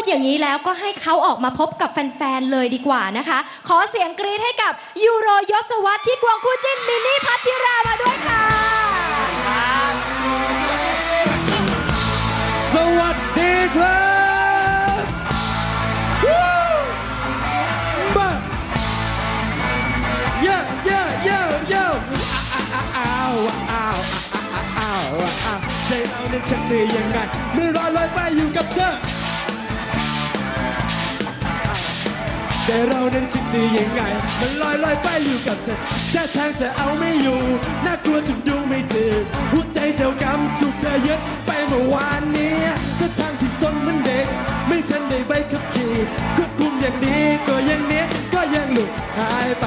ดอย่างนี้แล้วก็ให้เขาออกมาพบกับแฟนๆเลยดีกว่านะคะ ขอเสียงกรี๊ดให้กับยูโรยศวรรษที่ควงคู่จิ้นมินนี่พัทธิรามาด้วยค่ะ สวัสดีครับวู้มาเย่เย่เย่เย่อ้าวอ้าวอ้าวอ้าวอ้าวใจเราเนั้นชักจะยังไงเมื่อลอยลอยไปอยู่กับเธอ ใจเรานั้นชิดดียังไง มันลอยลอยไปอยู่กับเธอแค่ทางจะเอาไม่อยู่ น่ากลัวจนดูไม่จืดหัวใจเจ้ากำถูกเธอยึดไปเมื่อวานนี้ถ้าทางที่สนเหมันเด็ก ไม่ทันได้ใบขับขี่ควบคุมอย่างดีก็ยังเนี้ยก็ยังหลุดหายไป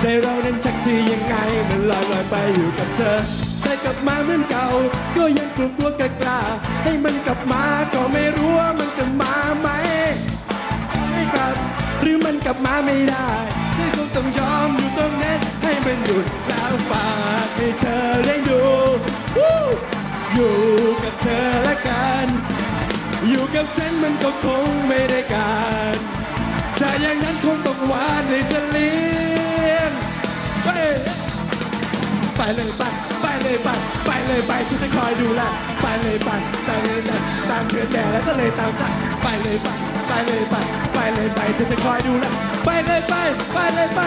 ใจเรานั้นชักที่ยังไง มันลอยลอยไปอยู่กับเธอ กลับมาเหมือนเก่า ก็ยังกลัวกลัวกล้ากล้าให้มันกลับมาก็ไม่รู้ว่ามันจะมาไหมไม่กลับ หรือมันกลับมาไม่ได้ที่คงต้องยอมอยู่ตรงนั้นให้มันหยุดแล้วฝากให้เธอเลี้ดูอยู่กับเธอละกัน อยู่กับฉันมันก็คงไม่ได้การ ไปเลยไปไปเลยไปไปเลยไปฉันจะคอยดูแลไปเลยไปไปเลยไปตามเพื่อนแก่แล้วก็เลยตามใจไปเลยไปไปเลยไปไปเลยไปฉันจะคอยดูแลไปเลยไปไปเลยไป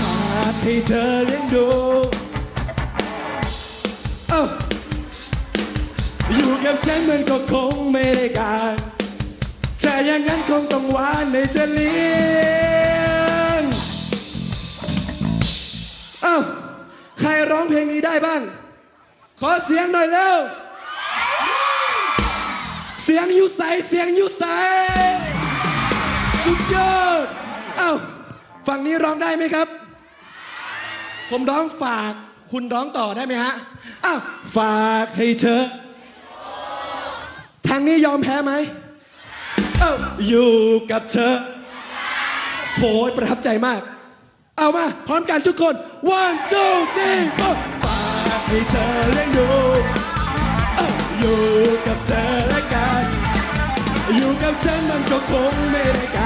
หากให้เธอเลี้ยงดูเอ้าอยู่กับฉันมันก็คงไม่ได้การแต่อย่างนั้นคงต้องหวานในจะเลี้ อ้าใครร้องเพลงนี้ได้บ้าง ขอเสียงหน่อยเร็ว เสียงยูใสเสียงยูใสสุดยอดเอ้าฝั่งนี้ร้องได้ไหมครับ ผมร้องฝากคุณร้องต่อได้ไหมฮะอ้าวฝากให้เธอ ทางนี้ยอมแพ้ไหมเอ้าอยู่กับเธอโหยประทับใจมาก เอามา พร้อมกันทุกคน one two three four ฝากให้เธอเลี้ยงดูอยู่กับเธอและกัน อยู่กับฉันมันก็คงไม่ได้กา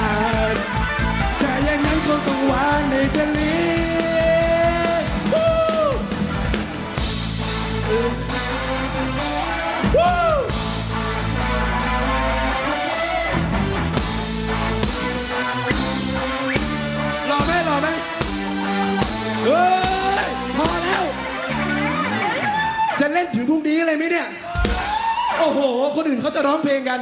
เฮ้ยพอแล้ว จะเล่นถึงพรุ่งนี้เลยไหมเนี่ย โอ้โห คนอื่นเขาจะร้องเพลงกัน